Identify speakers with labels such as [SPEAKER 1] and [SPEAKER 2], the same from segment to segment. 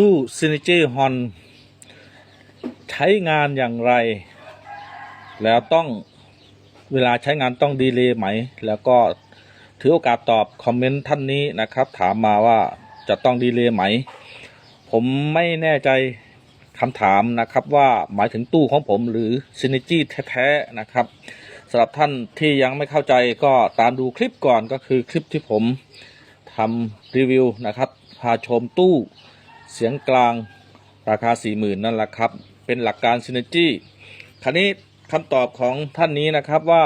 [SPEAKER 1] ตู้ Synergy Hon ใช้งานอย่างไร แล้วต้องเวลาใช้งานต้องดีเลย์ไหม แล้วก็ถือโอกาสตอบคอมเมนต์ท่านนี้นะครับ ถามมาว่าจะต้องดีเลย์ไหม ผมไม่แน่ใจคำถามนะครับว่าหมายถึงตู้ของผมหรือ Synergy แท้ๆนะครับสำหรับท่านที่ยังไม่เข้าใจก็ตามดูคลิปก่อนก็คือคลิปที่ผมทำรีวิวนะครับ พาชมตู้ เสียงกลางราคา 40,000 นั่นแหละครับ เป็นหลักการ Synergy คราวนี้คำตอบของท่านนี้นะครับว่า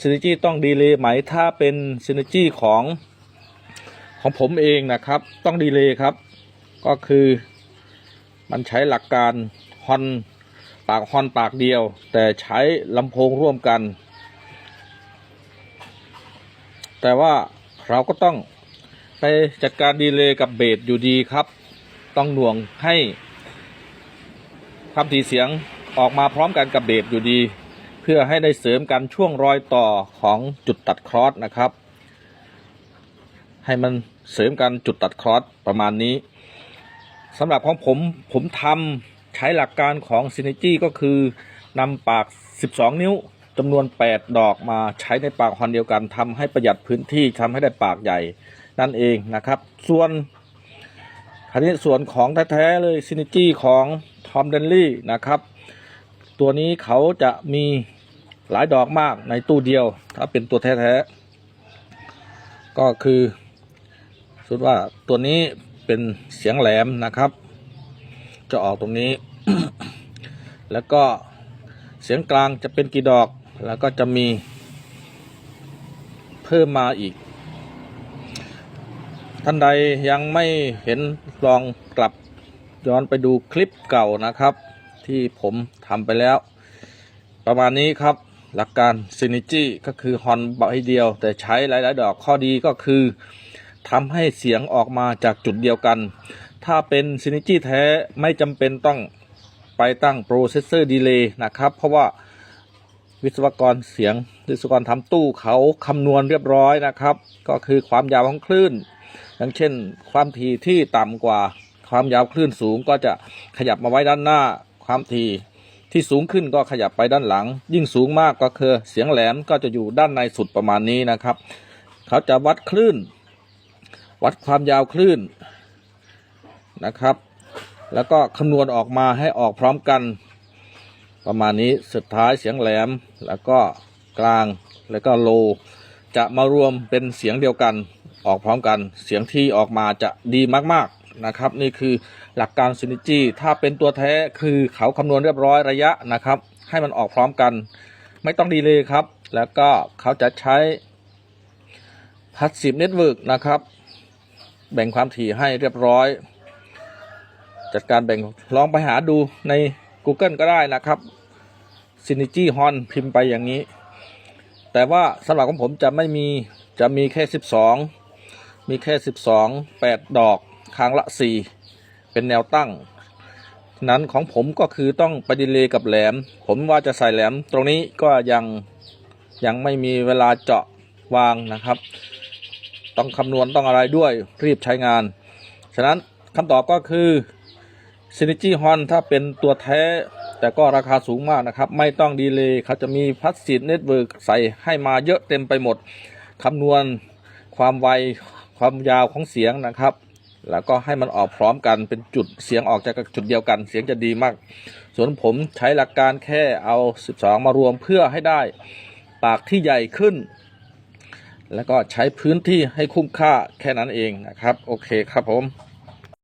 [SPEAKER 1] Synergy ต้องดีเลย์ไหมถ้าเป็น Synergy ของของผมเองนะครับต้องดีเลย์ครับ ก็คือมันใช้หลักการฮอนปากฮอนปากเดียว แต่ใช้ลำโพงร่วมกัน แต่ว่าเราก็ต้องไปจัดการดีเลย์กับเบสอยู่ดีครับ ต้องหน่วงให้ความถี่เสียงออกมาพร้อมกันกับเบสอยู่ดี เพื่อให้ได้เสริมกันช่วงรอยต่อของจุดตัดครอสนะครับ ให้มันเสริมกันจุดตัดครอสประมาณนี้สำหรับของผมผมทำใช้หลักการของ Synergy ก็คือนำปาก 12 นิ้วจำนวน 8 ดอกมาใช้ในปากฮอนเดียวกันทำให้ประหยัดพื้นที่ทำให้ได้ปากใหญ่นั่นเองนะครับ ส่วน คราวนี้ส่วนของแท้ๆเลย Synergy ของ Tom d e n l e y นะครับ ตัวนี้เขาจะมีหลายดอกมากในตู้เดียว ถ้าเป็นตัวแท้ๆ ก็คือสุดว่าตัวนี้เป็นเสียงแหลมนะครับ จะออกตรงนี้ แล้วก็เสียงกลางจะเป็นกี่ดอกแล้วก็จะมีเพิ่มมาอีก ท่านใดยังไม่เห็นลองกลับย้อนไปดูคลิปเก่านะครับ ที่ผมทำไปแล้ว ประมาณนี้ครับหลักการ Synergy ก็คือฮอนใบเดียว แต่ใช้หลาย ๆ ดอกข้อดีก็คือทำให้เสียงออกมาจากจุดเดียวกัน ถ้าเป็น Synergy แท้ไม่จำเป็นต้องไปตั้ง Processor Delay นะครับ เพราะว่าวิศวกรเสียงวิศวกรทำตู้เขาคำนวณเรียบร้อยนะครับ ก็คือความยาวของคลื่น อย่างเช่น ความถี่ที่ต่ำกว่าความยาวคลื่นสูงก็จะขยับมาไว้ด้านหน้า ความถี่ที่สูงขึ้นก็ขยับไปด้านหลัง ยิ่งสูงมากก็คือเสียงแหลมก็จะอยู่ด้านในสุดประมาณนี้นะครับ เขาจะวัดคลื่น วัดความยาวคลื่นนะครับ แล้วก็คำนวณออกมาให้ออกพร้อมกัน ประมาณนี้สุดท้ายเสียงแหลมแล้วก็กลางแล้วก็โล จะมารวมเป็นเสียงเดียวกัน ออกพร้อมกัน เสียงที่ออกมาจะดีมากๆนะครับ นี่คือหลักการซินิจี้ถ้าเป็นตัวแท้คือเขาคำนวณเรียบร้อยระยะนะครับ ให้มันออกพร้อมกัน ไม่ต้องดีเลยครับ แล้วก็เขาจะใช้พัดสิบเน็ตเวิร์กนะครับ แบ่งความถี่ให้เรียบร้อย จัดการแบ่งลองไปหาดูใน Google ก็ได้นะครับ Synergy Hon พิมพ์ไปอย่างนี้ แต่ว่าสำหรับของผมจะไม่มีจะมีแค่ 12 มีแค่ 12 8 ดอกครั้งละ 4 เป็นแนวตั้ง นั้นของผมก็คือต้องไปดีเลย์กับแหลม ผมว่าจะใส่แหลมตรงนี้ก็ยังยังไม่มีเวลาเจาะวางนะครับ ต้องคำนวณต้องอะไรด้วยรีบใช้งาน ฉะนั้นคำตอบก็คือ Synergy Hon ถ้าเป็นตัวแท้ แต่ก็ราคาสูงมากนะครับ ไม่ต้องดีเลย์เขาจะมีพัสซีเน็ตเวิร์กใส่ให้มาเยอะเต็มไปหมดคำนวณความไว ความยาวของเสียงนะครับ แล้วก็ให้มันออกพร้อมกันเป็นจุดเสียงออกจากจุดเดียวกัน เสียงจะดีมาก ส่วนผมใช้หลักการแค่เอา 12 มารวมเพื่อให้ได้ปากที่ใหญ่ขึ้น แล้วก็ใช้พื้นที่ให้คุ้มค่าแค่นั้นเองนะครับ โอเคครับผม